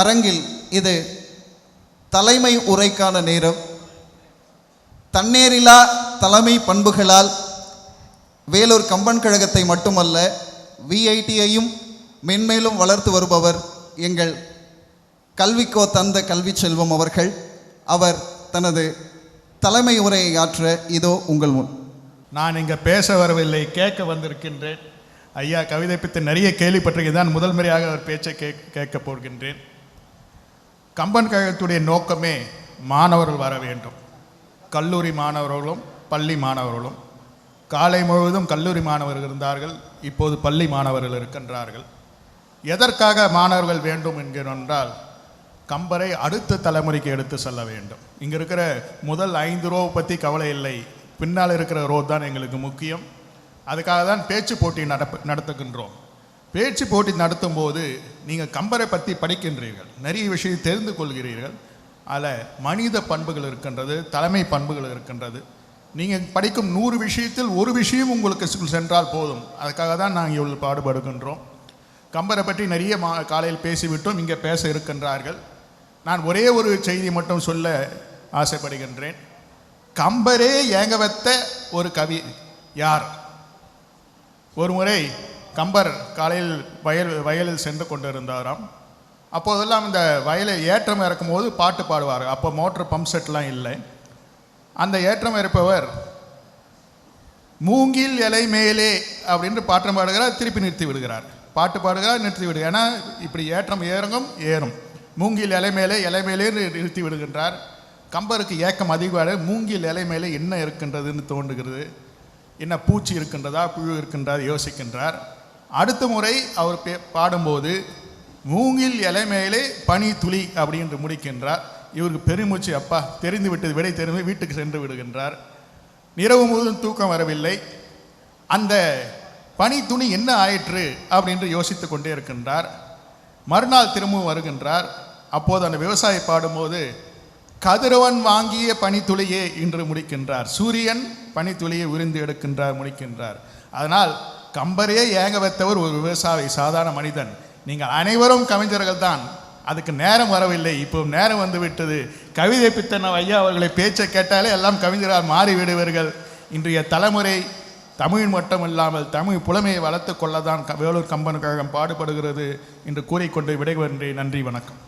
அரங்கில் இது தலைமை உரைக்கான நேரம். தன்னேரிலா தலைமை பண்புகளால் வேலூர் கம்பன் கழகத்தை மட்டுமல்ல விஐடியையும் மென்மேலும் வளர்த்து வருபவர் எங்கள் கல்விக்கோ தந்த கல்வி செல்வம் அவர்கள். அவர் தனது தலைமை உரையை ஆற்ற இதோ உங்கள் முன். நான் இங்கே பேச வரவில்லை கேட்க வந்திருக்கின்றேன். ஐயா கவிதை பற்றி நிறைய கேள்விப்பட்டிருக்கேன். தான் முதல் முறையாக அவர் பேச்சை கேக் கேட்க போகின்றேன். கம்பன் கழகத்துடைய நோக்கமே மாணவர்கள் வர வேண்டும். கல்லூரி மாணவர்களும் பள்ளி மாணவர்களும். காலை முழுவதும் கல்லூரி மாணவர்கள் இருந்தார்கள். இப்போது பள்ளி மாணவர்கள் இருக்கின்றார்கள். எதற்காக மாணவர்கள் வேண்டும் என்கிறென்றால் கம்பரை அடுத்த தலைமுறைக்கு எடுத்து செல்ல வேண்டும். இங்கே இருக்கிற முதல் ஐந்து ரோ பற்றி கவலை இல்லை. பின்னால் இருக்கிற ரோ தான் எங்களுக்கு முக்கியம். அதுக்காக தான் பேச்சு போட்டி நடப்பு நடத்துகின்றோம். பேச்சு போட்டி நடத்தும் போது நீங்கள் கம்பரை பற்றி படிக்கின்றீர்கள். நிறைய விஷயம் தெரிந்து கொள்கிறீர்கள். அதில் மனித பண்புகள் இருக்கின்றது தலைமை பண்புகள் இருக்கின்றது. நீங்கள் படிக்கும் நூறு விஷயத்தில் ஒரு விஷயம் உங்களுக்கு சென்றால் போதும். அதுக்காக தான் நாங்கள் இவ்வளோ பாடுபடுகின்றோம். கம்பரை பற்றி நிறைய மா காலையில் பேசிவிட்டோம் இங்கே பேச இருக்கின்றார்கள். நான் ஒரே ஒரு செய்தி மட்டும் சொல்ல ஆசைப்படுகின்றேன். கம்பரே ஏங்க வைத்த ஒரு கவி யார்? ஒரு முறை கம்பர் காலையில் வயல் வயலில் சென்று கொண்டிருந்தாராம். அப்போதெல்லாம் இந்த வயலை ஏற்றம் இறக்கும் போது பாட்டு பாடுவார். அப்போ மோட்டர் பம்ப் செட்லாம் இல்லை. அந்த ஏற்றம் இருப்பவர் மூங்கில் இலை மேலே அப்படின்ட்டு பாட்டம் பாடுகிறார் திருப்பி நிறுத்தி விடுகிறார். பாட்டு பாடுகிறார் நிறுத்தி விடு ஏன்னா இப்படி ஏற்றம் ஏறங்கும் ஏறும். மூங்கில் இலை மேலே இலை மேலே நிறுத்தி விடுகின்றார். கம்பருக்கு ஏக்கம் அதிகமாக மூங்கில் இலை மேலே என்ன இருக்கின்றதுன்னு தோன்றுகிறது. என்ன பூச்சி இருக்கின்றதா புழு இருக்கின்றதா யோசிக்கின்றார். அடுத்த முறை அவர் பே- பாடும்போது மூங்கில் இலை மேலே பனி துளி அப்படின்னு முடிக்கின்றார். இவருக்கு பெருமூச்சு அப்பா தெரிந்து விட்டது விடை தெரிந்து வீட்டுக்கு சென்று விடுகின்றார். இரவு முழுவதும் தூக்கம் வரவில்லை. அந்த பனி துணி என்ன ஆயிற்று? அப்படின்னு யோசித்து கொண்டே இருக்கின்றார். மறுநாள் திரும்பவும் வருகின்றார். அப்போது அந்த விவசாயி பாடும்போது கதிரவன் வாங்கிய பனித்துளியே இன்று முடிக்கின்றார். சூரியன் பனித்துளியை உறிந்து எடுக்கின்றார் முடிக்கின்றார். அதனால் கம்பரையே ஏங்க வைத்தவர் ஒரு விவசாயி சாதாரண மனிதன். நீங்கள் அனைவரும் கவிஞர்கள் தான் அதுக்கு நேரம் வரவில்லை. இப்போ நேரம் வந்து விட்டது. கவிதை பித்தன ஐயா அவர்களை பேச்சை கேட்டாலே எல்லாம் கவிஞரால் மாறிவிடுவார்கள் இன்றைய தலைமுறை தமிழ் மட்டும் இல்லாமல் தமிழ் புலமையை வளர்த்து கொள்ளதான் வேலூர் கம்பன் கழகம் பாடுபடுகிறது என்று கூறிக்கொண்டு விடைபெறுகின்றேன் நன்றி வணக்கம்.